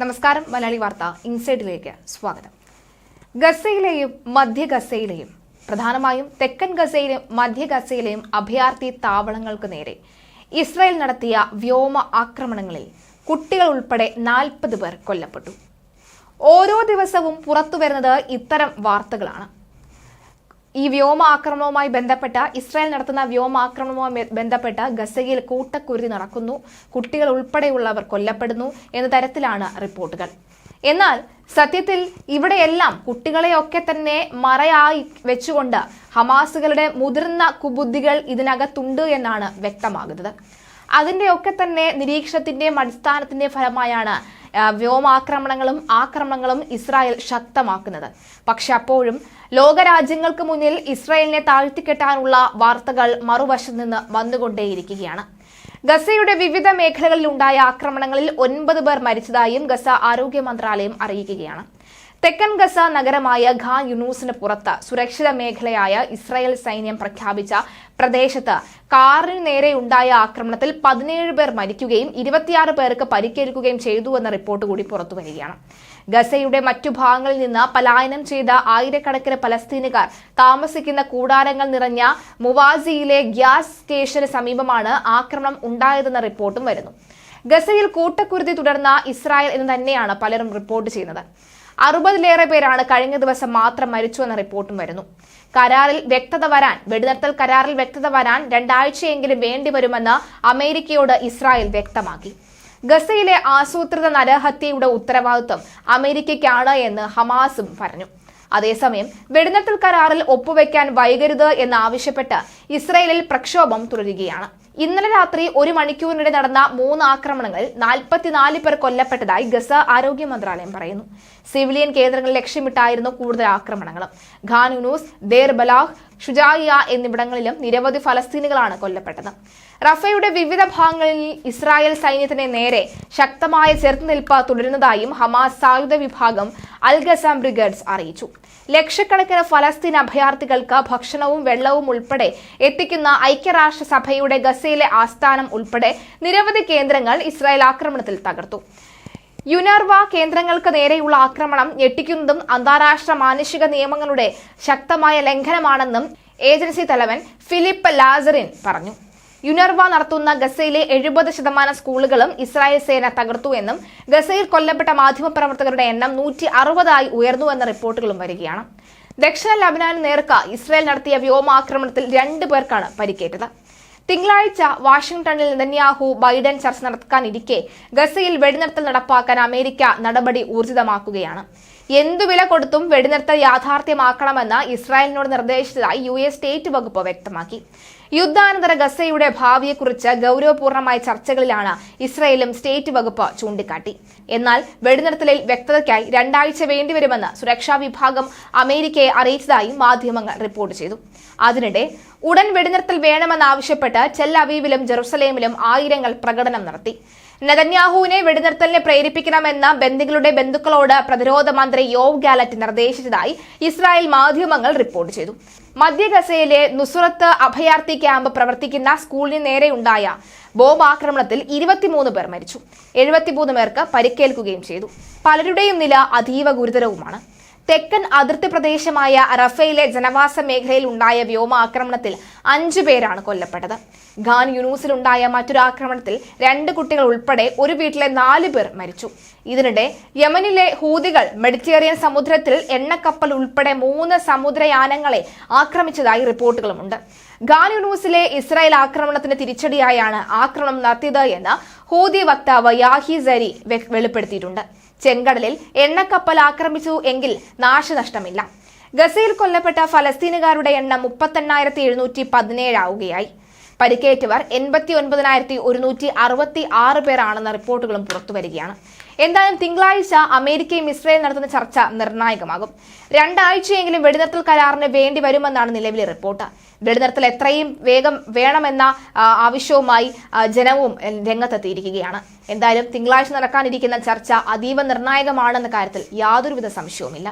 നമസ്കാരം മലയാളി വാർത്ത ഇൻസൈഡിലേക്ക് സ്വാഗതം. ഗസയിലെയും മധ്യ ഗസയിലെയും പ്രധാനമായും തെക്കൻ ഗസയിലെയും മധ്യ ഗസയിലെയും അഭയാർത്ഥി താവളങ്ങൾക്ക് നേരെ ഇസ്രായേൽ നടത്തിയ വ്യോമ ആക്രമണങ്ങളിൽ കുട്ടികൾ ഉൾപ്പെടെ നാൽപ്പത് പേർ കൊല്ലപ്പെട്ടു. ഓരോ ദിവസവും പുറത്തുവരുന്നത് ഇത്തരം വാർത്തകളാണ്. ഈ വ്യോമാക്രമണവുമായി ബന്ധപ്പെട്ട ഇസ്രായേൽ നടത്തുന്ന വ്യോമാക്രമണവുമായി ബന്ധപ്പെട്ട ഗസയിൽ കൂട്ടക്കുരുതി നടക്കുന്നു. കുട്ടികൾ ഉൾപ്പെടെയുള്ളവർ കൊല്ലപ്പെടുന്നു എന്ന തരത്തിലാണ് റിപ്പോർട്ടുകൾ. എന്നാൽ സത്യത്തിൽ ഇവിടെയെല്ലാം കുട്ടികളെയൊക്കെ തന്നെ മറയായി വെച്ചുകൊണ്ട് ഹമാസുകളുടെ മുതിർന്ന കുബുദ്ധികൾ ഇതിനകത്തുണ്ട് എന്നാണ് വ്യക്തമാകുന്നത്. അതിന്റെയൊക്കെ തന്നെ നിരീക്ഷണത്തിന്റെയും അടിസ്ഥാനത്തിന്റെയും ഫലമായാണ് വ്യോമാക്രമണങ്ങളും ആക്രമണങ്ങളും ഇസ്രായേൽ ശക്തമാക്കുന്നത്. പക്ഷെ അപ്പോഴും ലോകരാജ്യങ്ങൾക്ക് മുന്നിൽ ഇസ്രായേലിനെ താഴ്ത്തിക്കെട്ടാനുള്ള വാർത്തകൾ മറുവശത്ത് നിന്ന് വന്നുകൊണ്ടേയിരിക്കുകയാണ്. ഗസയുടെ വിവിധ മേഖലകളിൽ ഉണ്ടായ ആക്രമണങ്ങളിൽ ഒൻപത് പേർ മരിച്ചതായും ഗസ ആരോഗ്യ മന്ത്രാലയം അറിയിക്കുകയാണ്. തെക്കൻ ഗസ നഗരമായ ഖാൻ യുനൂസിന് പുറത്ത് സുരക്ഷിത മേഖലയായ ഇസ്രായേൽ സൈന്യം പ്രഖ്യാപിച്ച പ്രദേശത്ത് കാറിന് നേരെ ഉണ്ടായ ആക്രമണത്തിൽ പതിനേഴ് പേർ മരിക്കുകയും ഇരുപത്തിയാറ് പേർക്ക് പരിക്കേൽക്കുകയും ചെയ്തു എന്ന റിപ്പോർട്ട് കൂടി പുറത്തു വരികയാണ്. ഗസയുടെ മറ്റു ഭാഗങ്ങളിൽ നിന്ന് പലായനം ചെയ്ത ആയിരക്കണക്കിന് പലസ്തീനുകാർ താമസിക്കുന്ന കൂടാരങ്ങൾ നിറഞ്ഞ മുവാസിയിലെ ഗ്യാസ് സ്റ്റേഷന് സമീപമാണ് ആക്രമണം ഉണ്ടായതെന്ന റിപ്പോർട്ടും വരുന്നു. ഗസയിൽ കൂട്ടക്കുരുതി തുടർന്ന ഇസ്രായേൽ എന്ന് തന്നെയാണ് പലരും റിപ്പോർട്ട് ചെയ്യുന്നത്. അറുപതിലേറെ പേരാണ് കഴിഞ്ഞ ദിവസം മാത്രം മരിച്ചുവെന്ന റിപ്പോർട്ടും വരുന്നു. കരാറിൽ വ്യക്തത വരാൻ വെടിനിർത്തൽ കരാറിൽ വ്യക്തത വരാൻ രണ്ടാഴ്ചയെങ്കിലും വേണ്ടിവരുമെന്ന് അമേരിക്കയോട് ഇസ്രായേൽ വ്യക്തമാക്കി. ഗസയിലെ ആസൂത്രിത നരഹത്യയുടെ ഉത്തരവാദിത്വം അമേരിക്കയ്ക്കാണ് എന്ന് ഹമാസും പറഞ്ഞു. അതേസമയം വെടിനിർത്തൽ കരാറിൽ ഒപ്പുവെക്കാൻ വൈകരുത് എന്നാവശ്യപ്പെട്ട് ഇസ്രയേലിൽ പ്രക്ഷോഭം തുടരുകയാണ്. ഇന്നലെ രാത്രി ഒരു മണിക്കൂറിനിടെ നടന്ന മൂന്ന് ആക്രമണങ്ങളിൽ നാൽപ്പത്തിനാല് പേർ കൊല്ലപ്പെട്ടതായി ഗസ ആരോഗ്യ മന്ത്രാലയം പറയുന്നു. സിവിലിയൻ കേന്ദ്രങ്ങൾ ലക്ഷ്യമിട്ടായിരുന്നു കൂടുതൽ ആക്രമണങ്ങളും. ഖാനുനൂസ് ദേർ ബലാഹ് ഷുജായിയ എന്നിവിടങ്ങളിലും നിരവധി ഫലസ്തീനുകളാണ് കൊല്ലപ്പെട്ടത്. റഫയുടെ വിവിധ ഭാഗങ്ങളിൽ ഇസ്രായേൽ സൈന്യത്തിന് നേരെ ശക്തമായ ചെറുത്തുനിൽപ്പ് തുടരുന്നതായും ഹമാസ് സായുധ വിഭാഗം അൽഗസാം ബ്രിഗേഡ്സ് അറിയിച്ചു. ലക്ഷക്കണക്കിന് ഫലസ്തീൻ അഭയാർത്ഥികൾക്ക് ഭക്ഷണവും വെള്ളവും ഉൾപ്പെടെ എത്തിക്കുന്ന ഐക്യരാഷ്ട്രസഭയുടെ ഗസയിലെ ആസ്ഥാനം ഉൾപ്പെടെ നിരവധി കേന്ദ്രങ്ങൾ ഇസ്രായേൽ ആക്രമണത്തിൽ തകർത്തു. യുനർവ കേന്ദ്രങ്ങൾക്ക് നേരെയുള്ള ആക്രമണം ഞെട്ടിക്കുന്നതും അന്താരാഷ്ട്ര മാനുഷിക നിയമങ്ങളുടെ ശക്തമായ ലംഘനമാണെന്നും ഏജൻസി തലവൻ ഫിലിപ്പ് ലാസറിൻ പറഞ്ഞു. യുനർവ നടത്തുന്ന ഗസയിലെ എഴുപത് ശതമാനം സ്കൂളുകളും ഇസ്രായേൽ സേന തകർത്തു എന്നും ഗസയിൽ കൊല്ലപ്പെട്ട മാധ്യമപ്രവർത്തകരുടെ എണ്ണം നൂറ്റി അറുപതായി ഉയർന്നുവെന്ന റിപ്പോർട്ടുകളും വരികയാണ്. ദക്ഷിണ ലബനാന് നേർക്ക് ഇസ്രായേൽ നടത്തിയ വ്യോമാക്രമണത്തിൽ രണ്ടു പേർക്കാണ് പരിക്കേറ്റത്. തിങ്കളാഴ്ച വാഷിംഗ്ടണിൽ നെതന്യാഹു ബൈഡൻ ചർച്ച നടക്കാനിരിക്കെ ഗസയിൽ വെടിനിർത്തൽ നടപ്പാക്കാൻ അമേരിക്ക നടപടി ഊർജിതമാക്കുകയാണ്. എന്തു വില കൊടുത്തും വെടിനിർത്തൽ യാഥാർത്ഥ്യമാക്കണമെന്ന് ഇസ്രായേലിനോട് നിർദ്ദേശിച്ചതായി യു എസ് സ്റ്റേറ്റ് വകുപ്പ് വ്യക്തമാക്കി. യുദ്ധാനന്തര ഗസയുടെ ഭാവിയെക്കുറിച്ച് ഗൗരവപൂർണമായ ചർച്ചകളിലാണ് ഇസ്രായേലും സ്റ്റേറ്റ് വകുപ്പ് ചൂണ്ടിക്കാട്ടി. എന്നാൽ വെടിനിർത്തലിൽ വ്യക്തതയ്ക്കായി രണ്ടാഴ്ച വേണ്ടിവരുമെന്ന് സുരക്ഷാ വിഭാഗം അമേരിക്കയെ അറിയിച്ചതായി മാധ്യമങ്ങൾ റിപ്പോർട്ട് ചെയ്തു. അതിനിടെ ഉടൻ വെടിനിർത്തൽ വേണമെന്നാവശ്യപ്പെട്ട് ചെല്ലവീവിലും ജെറുസലേമിലും ആയിരങ്ങൾ പ്രകടനം നടത്തി. നെതന്യാഹുവിനെ വെടിനിർത്തലിന് പ്രേരിപ്പിക്കണമെന്ന ബന്ദികളുടെ ബന്ധുക്കളോട് പ്രതിരോധ മന്ത്രി യോവ് ഗാലറ്റ് നിർദ്ദേശിച്ചതായി ഇസ്രായേൽ മാധ്യമങ്ങൾ റിപ്പോർട്ട് ചെയ്തു. മധ്യ ഗസയിലെ നുസുറത്ത് അഭയാർത്ഥി ക്യാമ്പ് പ്രവർത്തിക്കുന്ന സ്കൂളിന് നേരെയുണ്ടായ ബോംബ് ആക്രമണത്തിൽ ഇരുപത്തിമൂന്ന് പേർ മരിച്ചു. എഴുപത്തിമൂന്ന് പേർക്ക് പരിക്കേൽക്കുകയും ചെയ്തു. പലരുടെയും നില അതീവ ഗുരുതരവുമാണ്. തെക്കൻ അതിർത്തി പ്രദേശമായ റഫയിലെ ജനവാസ മേഖലയിൽ ഉണ്ടായ വ്യോമാക്രമണത്തിൽ അഞ്ചു പേരാണ് കൊല്ലപ്പെട്ടത്. ഖാൻ യുനൂസിലുണ്ടായ മറ്റൊരു ആക്രമണത്തിൽ രണ്ട് കുട്ടികൾ ഉൾപ്പെടെ ഒരു വീട്ടിലെ നാലു പേർ മരിച്ചു. ഇതിനിടെ യമനിലെ ഹൂതികൾ മെഡിറ്ററേനിയൻ സമുദ്രത്തിൽ എണ്ണക്കപ്പൽ ഉൾപ്പെടെ മൂന്ന് സമുദ്രയാനങ്ങളെ ആക്രമിച്ചതായി റിപ്പോർട്ടുകളുമുണ്ട്. ഗാനുനൂസിലെ ഇസ്രായേൽ ആക്രമണത്തിന് തിരിച്ചടിയായാണ് ആക്രമണം നടത്തിയത് എന്ന് ഹൂതി വക്താവ് യാഹി സരി വെളിപ്പെടുത്തിയിട്ടുണ്ട്. ചെങ്കടലിൽ എണ്ണക്കപ്പൽ ആക്രമിച്ചു എങ്കിൽ നാശനഷ്ടമില്ല. ഗസയിൽ കൊല്ലപ്പെട്ട ഫലസ്തീനുകാരുടെ എണ്ണം മുപ്പത്തെണ്ണായിരത്തി എഴുന്നൂറ്റി പതിനേഴാവുകയായി പരിക്കേറ്റവർ എൺപത്തി ഒൻപതിനായിരത്തി ഒരുന്നൂറ്റി അറുപത്തി ആറ് പേരാണെന്ന റിപ്പോർട്ടുകളും പുറത്തുവരികയാണ്. എന്തായാലും തിങ്കളാഴ്ച അമേരിക്കയും ഇസ്രയേൽ നടത്തുന്ന ചർച്ച നിർണായകമാകും. രണ്ടാഴ്ചയെങ്കിലും വെടിനിർത്തൽ കരാറിന് വേണ്ടി വരുമെന്നാണ് നിലവിലെ റിപ്പോർട്ട്. വെടിനിർത്തൽ എത്രയും വേഗം വേണമെന്ന ആവശ്യവുമായി ജനവും രംഗത്തെത്തിയിരിക്കുകയാണ്. എന്തായാലും തിങ്കളാഴ്ച നടക്കാനിരിക്കുന്ന ചർച്ച അതീവ നിർണായകമാണെന്ന കാര്യത്തിൽ യാതൊരുവിധ സംശയവുമില്ല.